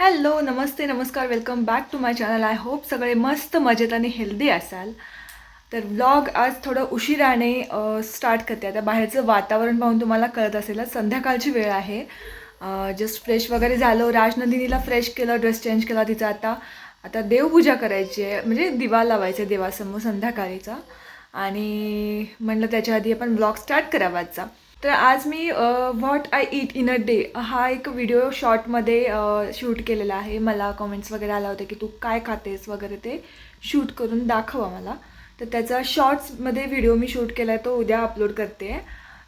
Hello नमस्ते नमस्कार welcome back to my channel I hope सगळे मस्त मजेत आणि हेल्दी असाल. तर ब्लॉग आज थोडं उशिराने स्टार्ट करते. आता बाहेरचं वातावरण पाहून तुम्हाला कळत असेलच संध्याकाळची वेळ आहे. जस्ट फ्रेश वगैरे झालो. राजनंदिनीला फ्रेश केलं ड्रेस चेंज केला तिचा आता. आता देवपूजा करायची आहे. म्हणजे दिवा लावायचा आहे देवासमोर संध्याकाळीचा. आणि म्हणलं त्याच्या आधी आपण ब्लॉग स्टार्ट करावा आजचा. तर आज मी what I eat in a day हा एक व्हिडिओ शॉर्टमध्ये शूट केलेला आहे. मला कमेंट्स वगैरे आला होता की तू काय खातेस वगैरे ते शूट करून दाखवा मला. तर त्याचा शॉर्ट्समध्ये व्हिडिओ मी शूट केला आहे तो उद्या अपलोड करते.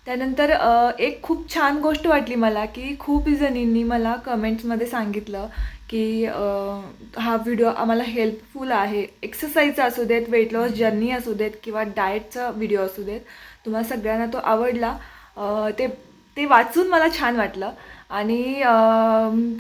त्यानंतर एक खूप छान गोष्ट वाटली मला की खूप जणींनी मला कमेंट्समध्ये सांगितलं की हा व्हिडिओ आम्हाला हेल्पफुल आहे. एक्सरसाइजचा असू देत वेट लॉस जर्नी असू देत किंवा डाएटचा व्हिडिओ असू देत तुम्हाला सगळ्यांना तो आवडला. ते ते वाचून मला छान वाटलं. आणि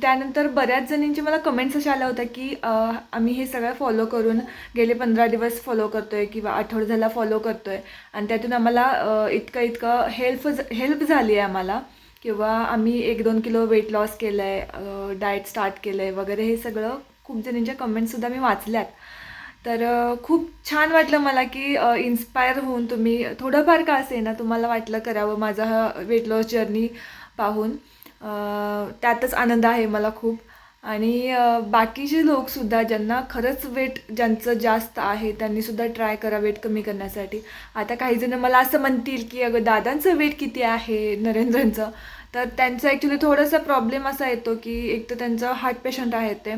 त्यानंतर बऱ्याच जणींचे मला कमेंट्स अशा आल्या होत्या की आम्ही हे सगळं फॉलो करून गेले पंधरा दिवस फॉलो करतो आहे किंवा आठवड झाला फॉलो करतो आहे आणि त्यातून आम्हाला इतकं इतकं हेल्प हेल्प झाली आहे आम्हाला. किंवा आम्ही एक दोन किलो वेट लॉस केलं आहे डाएट स्टार्ट केलं आहे वगैरे हे सगळं खूप जणींच्या कमेंट्ससुद्धा मी वाचल्यात. तर खूप छान वाटलं मला की इन्स्पायर होऊन तुम्ही थोडंफार का असे ना तुम्हाला वाटलं करावं माझा हा वेट लॉस जर्नी पाहून. त्यातच आनंद आहे मला खूप. आणि बाकीचे लोकसुद्धा ज्यांना खरंच वेट ज्यांचं जास्त आहे त्यांनीसुद्धा ट्राय करा वेट कमी करण्यासाठी. आता काहीजणं मला असं म्हणतील की अगं दादांचं वेट किती आहे नरेंद्रांचं? तर त्यांचं ॲक्च्युली थोडासा प्रॉब्लेम असा येतो की एक तर त्यांचं हार्ट पेशंट आहेत ते.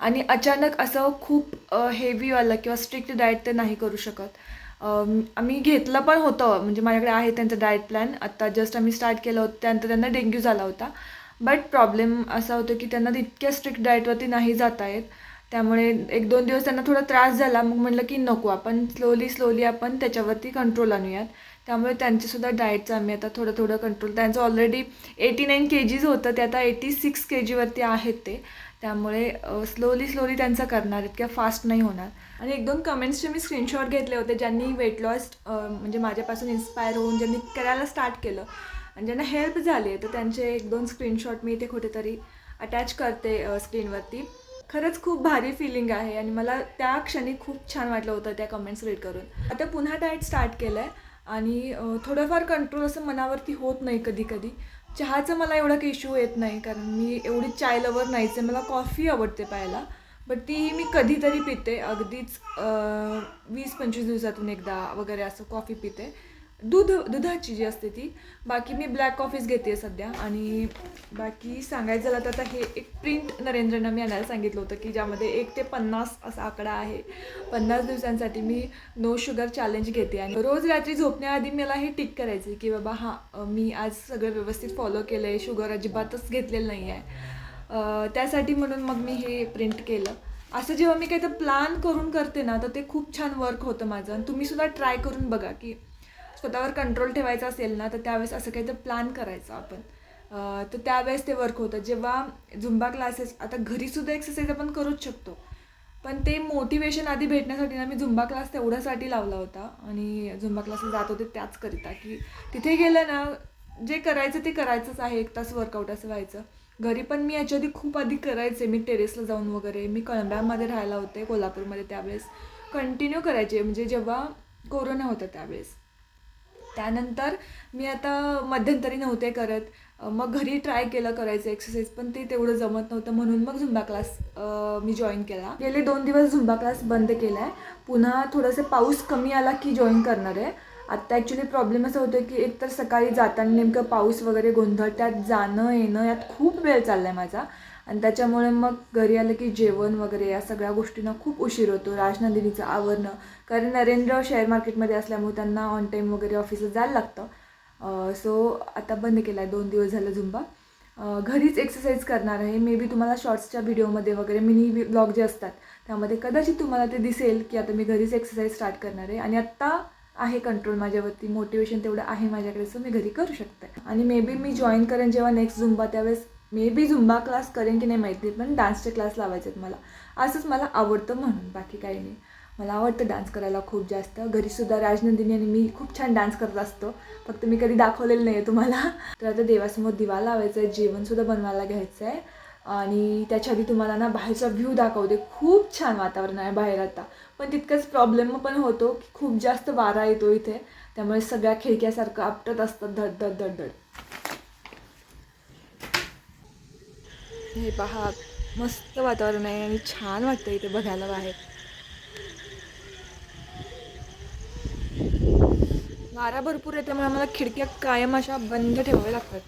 आणि अचानक असं खूप हेवीवालं किंवा स्ट्रिक्ट डाएट ते नाही करू शकत. आम्ही घेतलं पण होतं. म्हणजे माझ्याकडे आहे त्यांचं डाएट प्लॅन आत्ता जस्ट आम्ही स्टार्ट केलं होतं. त्यानंतर त्यांना डेंग्यू झाला होता. बट प्रॉब्लेम असा होतो की त्यांना इतक्या स्ट्रिक्ट डाएटवरती नाही जाता येत. त्यामुळे एक दोन दिवस त्यांना थोडा त्रास झाला. मग म्हटलं की नको आपण स्लोली स्लोली आपण त्याच्यावरती कंट्रोल आणूयात. त्यामुळे त्यांचंसुद्धा डाएटचं आम्ही आता थोडं थोडं कंट्रोल त्यांचं ऑलरेडी एटी नाईन के जीज होतं. ते आता एटी सिक्स के जीवरती आहेत ते. त्यामुळे स्लोली स्लोली त्यांचं करणार इतक्या फास्ट नाही होणार. आणि एक दोन कमेंट्सचे मी स्क्रीनशॉट घेतले होते ज्यांनी वेट लॉस म्हणजे माझ्यापासून इन्स्पायर होऊन ज्यांनी करायला स्टार्ट केलं आणि ज्यांना हेल्प झाली आहे तर त्यांचे एक दोन स्क्रीनशॉट मी इथे कुठेतरी अटॅच करते स्क्रीनवरती खरंच खूप भारी फिलिंग आहे आणि मला त्या क्षणी खूप छान वाटलं होतं त्या कमेंट्स रीड करून. आता पुन्हा डाएट स्टार्ट केलं आहे आणि थोडंफार कंट्रोल असं मनावरती होत नाही कधी कधी चहाचं मला एवढा काही इश्यू येत नाही कारण मी एवढी चाय लवर नाहीच आहे मला कॉफी आवडते प्यायला. बट ती मी कधीतरी पिते अगदीच वीस पंचवीस दिवसातून एकदा वगैरे असं कॉफी पिते. दूध दुधाची जी असते ती. बाकी मी ब्लॅक कॉफीच घेते सध्या. आणि बाकी सांगायचं झालं तर आता हे एक प्रिंट नरेंद्रनं मी आणायला सांगितलं होतं की ज्यामध्ये एक ते पन्नास असा आकडा आहे. पन्नास दिवसांसाठी मी नो शुगर चॅलेंज घेते. आणि रोज रात्री झोपण्याआधी मला हे टिक करायचं की बाबा हां मी आज सगळं व्यवस्थित फॉलो केलं आहे शुगर अजिबातच घेतलेलं नाही आहे त्यासाठी म्हणून मग मी हे प्रिंट केलं. असं जेव्हा मी काही तर प्लान करून करते ना तर ते खूप छान वर्क होतं माझं. आणि तुम्हीसुद्धा ट्राय करून बघा की स्वतःवर कंट्रोल ठेवायचा असेल ना तर त्यावेळेस असं काही तर प्लॅन करायचं आपण. तर त्यावेळेस ते वर्क होतं. जेव्हा झुंबा क्लासेस आता घरीसुद्धा एक्सरसाइज आपण करूच शकतो. पण ते मोटिवेशन आधी भेटण्यासाठी ना मी झुंबा क्लास तेवढ्यासाठी लावला होता. आणि झुंबा क्लासला जात होते त्याचकरिता की तिथे गेलं ना जे करायचं ते करायचंच आहे. एक तास वर्कआउट असं व्हायचं. घरी पण मी याच्या आधी खूप आधी करायचे. मी टेरेसला जाऊन वगैरे मी कळंब्यामध्ये राहायला होते कोल्हापूरमध्ये त्यावेळेस. कंटिन्यू करायचे. म्हणजे जेव्हा कोरोना होता त्यावेळेस. त्यानंतर मी आता मध्यंतरी नव्हते करत. मग घरी ट्राय केलं करायचं एक्सरसाइज पण ते तेवढं जमत नव्हतं. म्हणून मग झुंबा क्लास मी जॉईन केला. गेले दोन दिवस झुंबा क्लास बंद केला आहे पुन्हा थोडंसं पाऊस कमी आला की जॉईन करणार आहे. आत्ता ॲक्च्युली प्रॉब्लेम असं होतं की एकतर सकाळी जाताना नेमकं पाऊस वगैरे गोंधळ त्यात जाणं येणं यात खूप वेळ चालला आहे माझा. आणि त्याच्यामुळे मग घरी आलं की जेवण वगैरे या सगळ्या गोष्टींना खूप उशीर होतो. राजनंदिनीचं आवरणं. कारण नरेंद्र शेअर मार्केटमध्ये असल्यामुळे त्यांना ऑन टाईम वगैरे ऑफिसला जायला लागतं. सो आता बंद केला आहे दोन दिवस झालं झुंबा. घरीच एक्सरसाइज करणार आहे. मे बी तुम्हाला शॉर्ट्सच्या व्हिडिओमध्ये वगैरे मिनी ब्लॉग जे असतात त्यामध्ये कदाचित तुम्हाला ते दिसेल की आता मी घरीच एक्सरसाइज स्टार्ट करणार आहे. आणि आत्ता आहे कंट्रोल माझ्यावरती. मोटिवेशन तेवढं आहे माझ्याकडे सो मी घरी करू शकते. आणि मे बी मी जॉईन करेन जेव्हा नेक्स्ट झुंबा त्यावेळेस मे बी झुंबा क्लास करेन की नाही माहिती पण डान्सचे क्लास लावायचे आहेत मला. असंच मला आवडतं म्हणून बाकी काही नाही. मला आवडतं डान्स करायला खूप जास्त. घरीसुद्धा राजनंदिनी आणि मी खूप छान डान्स करत असतो. फक्त मी कधी दाखवलेलं नाही आहे तुम्हाला. तर आता देवासमोर दिवा लावायचा आहे जेवणसुद्धा बनवायला घ्यायचं आहे. आणि त्याच्या आधी तुम्हाला ना बाहेरचा व्ह्यू दाखवते. खूप छान वातावरण आहे बाहेर आता. पण तितकंच प्रॉब्लेम पण होतो की खूप जास्त वारा येतो इथे. त्यामुळे सगळ्या खिडक्यासारखं आपटत असतात धड धड. हे पहा मस्त वातावरण आहे आणि छान वाटतं इथे बघायला बाहेर. वारा भरपूर आहे त्यामुळे आम्हाला खिडक्या कायम अशा बंद ठेवाव्या लागतात.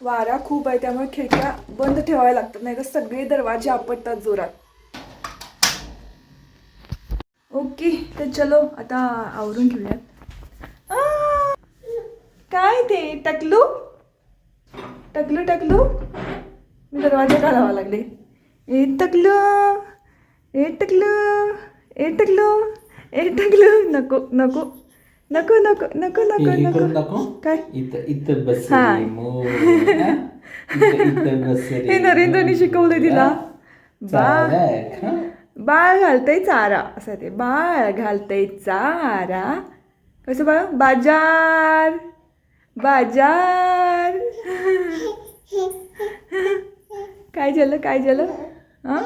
वारा खूप आहे त्यामुळे खिडक्या बंद ठेवाव्या लागतात नाही तर सगळे दरवाजे आपटतात जोरात. ओके तर चलो आता आवरून घेऊयात. काय ते टकलू? टकलू टकलू. मी दरवाजा घालावा लागले? ए टकलू ए टकलू ए टकलू ए टकलू. नको नको नको नको नको नको नको. दाखव काय? इथं बस हा. नरेंद्रने शिकवलं तिला. बा. चालक, हा? बाळ घालतय चारा. असं ते बाळ घालतय चारा. कसं बाळ? बाजार. बाजार. काय झालं काय झालं? हां?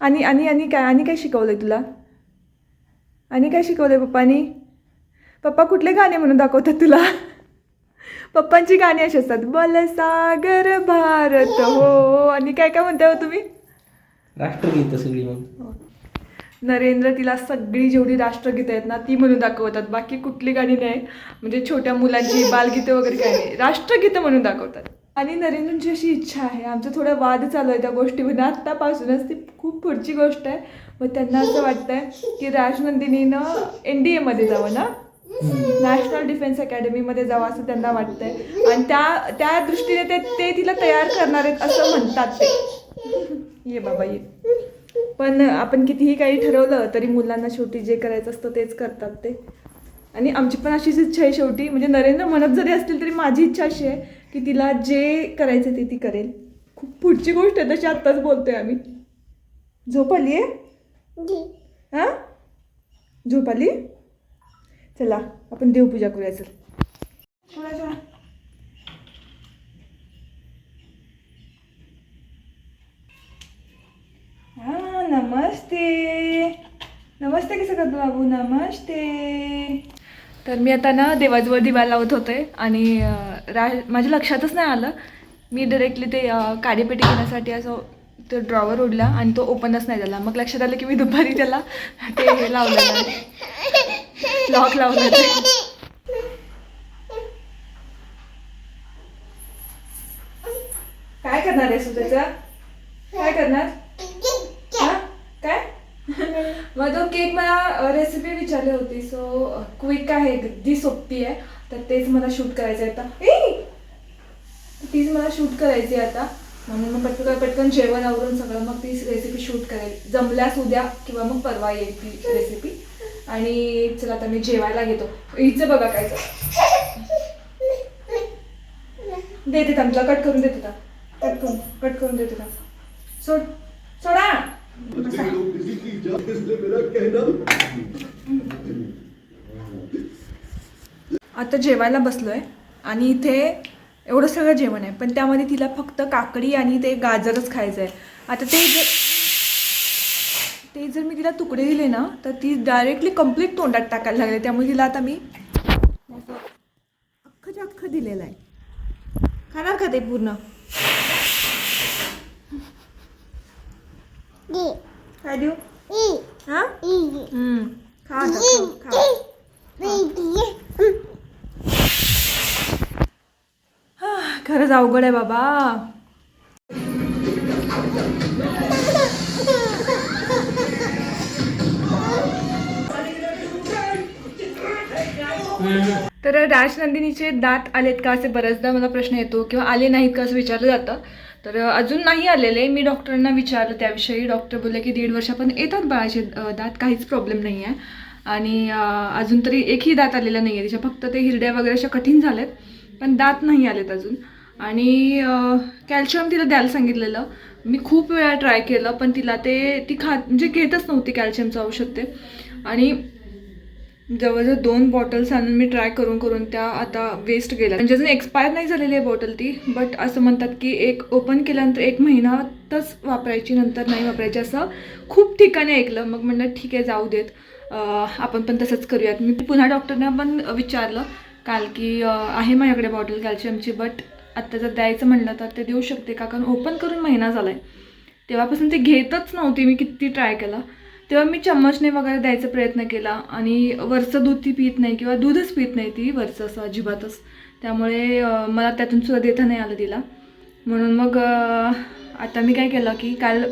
आणि आणि आणि काय आणि काय शिकवलंय तुला? आणि काय शिकवलंय पप्पानी? पप्पा कुठले गाणे म्हणून दाखवतात तुला? पप्पांची गाणी अशी असतात बल सागर भारत हो. आणि काय काय म्हणताय हो तुम्ही? राष्ट्रगीत सगळी मग. नरेंद्र तिला सगळी जेवढी राष्ट्रगीतं आहेत ना ती म्हणून दाखवतात. बाकी कुठली गाणी नाही म्हणजे छोट्या मुलांची बालगीतं वगैरे काय नाही. राष्ट्रगीतं म्हणून दाखवतात. आणि नरेंद्रची अशी इच्छा आहे. आमचा थोडा वाद चालू आहे त्या गोष्टीमध्ये आत्तापासूनच ती खूप पुढची गोष्ट आहे. मग त्यांना असं वाटतंय की राजनंदिनीनं एन डी एमध्ये जावं ना? नॅशनल डिफेन्स अकॅडमीमध्ये जावं असं त्यांना वाटतंय. आणि त्या त्या दृष्टीने ते ते तिला तयार करणार आहेत असं म्हणतात ते. ये बाबा ये. पण आपण कितीही काही ठरवलं तरी मुलांना शेवटी जे करायचं असतं तेच करतात ते. आणि आमची पण अशीच इच्छा आहे शेवटी. म्हणजे नरेंद्र म्हणत जरी असतील तरी माझी इच्छा अशी आहे की तिला जे करायचं ते ती करेल. खूप पुढची गोष्ट आहे तशी आत्ताच बोलतोय आम्ही. झोप आली आहे? हां? झोप आली? चला आपण देवपूजा करूया चल सोडा सोडा हा नमस्ते. नमस्ते कसं करतो बाबू नमस्ते. तर मी आता ना देवाजवळ दिवा लावत होते आणि रा माझ्या लक्षातच नाही आलं. मी डिरेक्टली ते काडीपेटी घेण्यासाठी असं तो ड्रॉवर उडला आणि तो ओपनच नाही झाला. मग लक्षात आलं की मी दुपारी त्याला ते हे लावलेलं आहे लॉक लावलं काय करणार आहेस तू त्याचं? काय करणार? मग तो केक मला रेसिपी विचारली होती. सो क्विक आहे अगदी सोपी आहे. तर तेच मला शूट करायचं आहे आता तीच मला शूट करायची आहे आता. म्हणून मग पटकन पटकन जेवण आवरून सगळं मग ती रेसिपी शूट करेल. जमल्यास उद्या किंवा मग परवा येईल ती रेसिपी आणि चला आता मी जेवायला घेतो. हिचं बघा काय देते तुमचा कट करून देते का कट करून कट करून देते का सोड. सोडा! आता जेवायला बसलोय आणि इथे एवढं सगळं जेवण आहे पण त्यामध्ये तिला फक्त काकडी आणि ते गाजरच खायचं आहे आता ते जर ते जर मी तिला तुकडे दिले ना तर ती डायरेक्टली कंप्लीट तोंडात टाकायला लागले. त्यामुळे तिला आता मी असं अख्खं दिलेलं आहे. खाणार का ते पूर्ण? काय देऊ? हा? हम्म. खा आता, खा, खा. हा, खरंच अवघड आहे बाबा. तर राजनंदिनीचे दात आलेत का असे बऱ्याचदा मला प्रश्न येतो किंवा आले नाहीत का असं विचारलं जातं. तर अजून नाही आलेले. मी डॉक्टरांना विचारलं त्याविषयी. डॉक्टर बोलले की दीड वर्षापर्यंत येतात बाळाचे दात. काहीच प्रॉब्लेम नाही आहे. आणि अजून तरी एकही दात आलेला नाही आहे तिच्या. फक्त ते हिरड्या वगैरे अशा कठीण झाल्यात पण दात नाही आलेत अजून. आणि कॅल्शियम तिला द्यायला सांगितलेलं. मी खूप वेळा ट्राय केलं पण तिला ते ती खा म्हणजे घेतच नव्हती कॅल्शियमचं औषध ते. आणि जवळजवळ दोन बॉटल्स आणून मी ट्राय करून करून त्या आता वेस्ट गेल्या. म्हणजे अजून एक्सपायर नाही झालेली आहे बॉटल ती बट असं म्हणतात की एक ओपन केल्यानंतर एक महिनातच वापरायची नंतर नाही वापरायची असं खूप ठिकाणी ऐकलं. मग म्हणलं ठीक आहे जाऊ देत. आपण पण तसंच करूयात. मी पुन्हा डॉक्टरना पण विचारलं काल की आहे माझ्याकडे बॉटल कॅल्शियमची बट आत्ता जर द्यायचं म्हणलं तर ते देऊ शकते का? कारण ओपन करून महिना झाला आहे तेव्हापासून ते घेतच नव्हती मी किती ट्राय केला. तेव्हा मी चम्मचने वगैरे द्यायचा प्रयत्न केला आणि वरचं दूध ती पित नाही किंवा दूधच पित नाही ती वरचं असं अजिबातच. त्यामुळे मला त्यातून सुद्धा देता नाही आलं तिला. म्हणून मग आता मी काय केलं की काल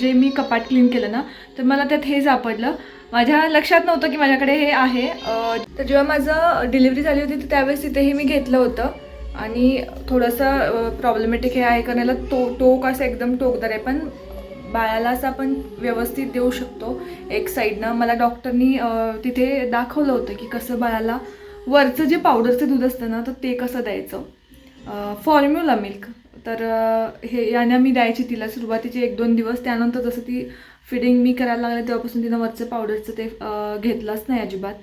जे मी कपाट क्लीन केलं ना तर मला त्यात हे सापडलं. माझ्या लक्षात नव्हतं की माझ्याकडे हे आहे. तर जेव्हा माझं डिलिव्हरी झाली होती तर त्यावेळेस तिथेही मी घेतलं होतं. आणि थोडंसं प्रॉब्लेमॅटिक हे आहे करायला तो टोक असं एकदम टोकदार आहे. पण बाळाला असं आपण व्यवस्थित देऊ शकतो. एक साईडनं मला डॉक्टरनी तिथे दाखवलं होतं की कसं बाळाला वरचं जे पावडरचं दूध असतं ना तर ते कसं द्यायचं? फॉर्म्युला मिल्क तर हे यानं मी द्यायची तिला सुरुवातीचे एक दोन दिवस. त्यानंतर जसं ती फिडिंग मी करायला लागले तेव्हापासून तिनं वरचं पावडरचं ते घेतलंच नाही अजिबात.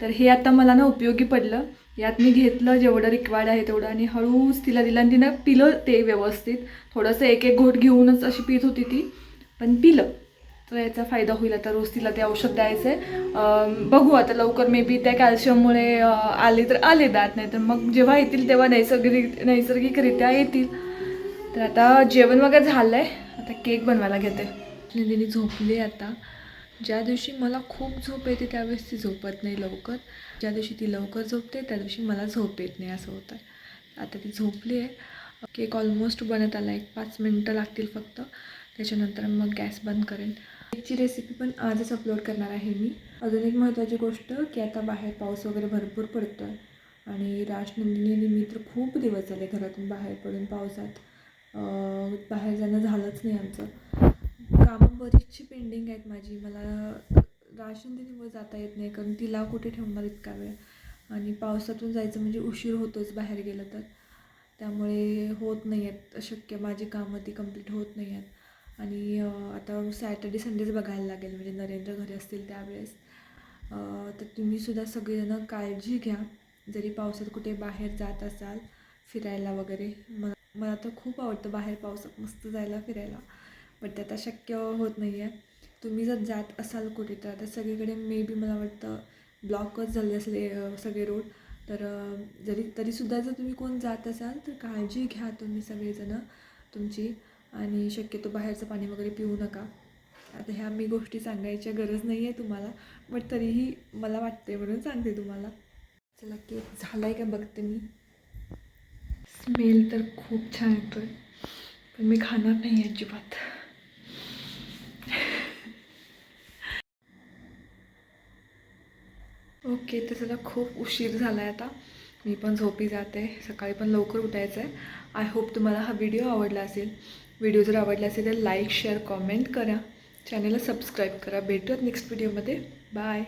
तर हे आता मला ना उपयोगी पडलं. यात मी घेतलं जेवढं रिक्वायर्ड आहे तेवढं. आणि हळूच तिला दिलं आणि तिनं पिलं ते व्यवस्थित. थोडंसं एक एक घोट घेऊनच अशी पित होती ती. पण पिलं. तर याचा फायदा होईल. आता रोज तिला ते औषध द्यायचं आहे बघू आता लवकर. मे बी त्या कॅल्शियममुळे आले तर आले दात नाही तर मग जेव्हा येतील तेव्हा नैसर्गिक नैसर्गिकरित्या येतील. तर आता जेवण वगैरे झालं आहे आता केक बनवायला घेते. नंदिनी झोपली आता. ज्या दिवशी मला खूप झोप येते त्यावेळेस ती झोपत नाही लवकर. ज्या दिवशी ती लवकर झोपते त्या दिवशी मला झोप येत नाही असं होतं आता ती झोपली आहे. केक ऑलमोस्ट बनत आला एक पाच मिनटं लागतील फक्त. त्याच्यानंतर मग गॅस बंद करेन. केकची रेसिपी पण आजच अपलोड करणार आहे मी. अजून एक महत्त्वाची गोष्ट की आता बाहेर पाऊस वगैरे भरपूर पडतो आहे आणि राजनंदिनी आणि मी तर खूप दिवस झाले घरातून बाहेर पडून पावसात. बाहेर जाणं झालंच नाही आमचं. कामं बरीचशी पेंडिंग आहेत माझी. मला राजनंदिनीवर जाता येत नाही कारण तिला कुठे ठेवणार इतका वेळ? आणि पावसातून जायचं म्हणजे उशीर होतोच बाहेर गेलं तर. त्यामुळे होत नाही आहेत शक्य माझी कामं ती कंप्लीट होत नाही आहेत आणि आता सॅटर्डे संडेच बघायला लागेल. म्हणजे नरेंद्र घरी असतील त्यावेळेस. तर तुम्हीसुद्धा सगळेजणं काळजी घ्या. जरी पावसात कुठे बाहेर जात असाल फिरायला वगैरे. मला मला तर खूप आवडतं बाहेर पावसात मस्त जायला फिरायला. पण ते आता शक्य होत नाही आहे तुम्ही जर जात असाल कुठे तर आता सगळीकडे मे बी मला वाटतं ब्लॉकच झाले असले सगळे रोड तर जरी तरीसुद्धा जर तुम्ही कोण जात असाल तर काळजी घ्या तुम्ही सगळेजणं. तुमची आणि शक्यतो बाहेरचं पाणी वगैरे पिऊ नका. आता ह्या मी गोष्टी सांगायच्या गरज नाही आहे तुम्हाला बट तरीही मला वाटते म्हणून सांगते तुम्हाला. चला केक झाला आहे का बघते मी. स्मेल तर खूप छान येतो आहे पण मी खाणार नाही अजिबात. ओके तर चला खूप उशीर झाला आहे आता. मी पण झोपी जाते सकाळी पण लवकर उठायचं आहे आय होप तुम्हाला हा व्हिडिओ आवडला असेल. व्हिडिओ जर आवडला असेल तर लाईक शेअर कॉमेंट करा. चॅनलला सबस्क्राईब करा. भेटूयात नेक्स्ट व्हिडिओमध्ये. बाय.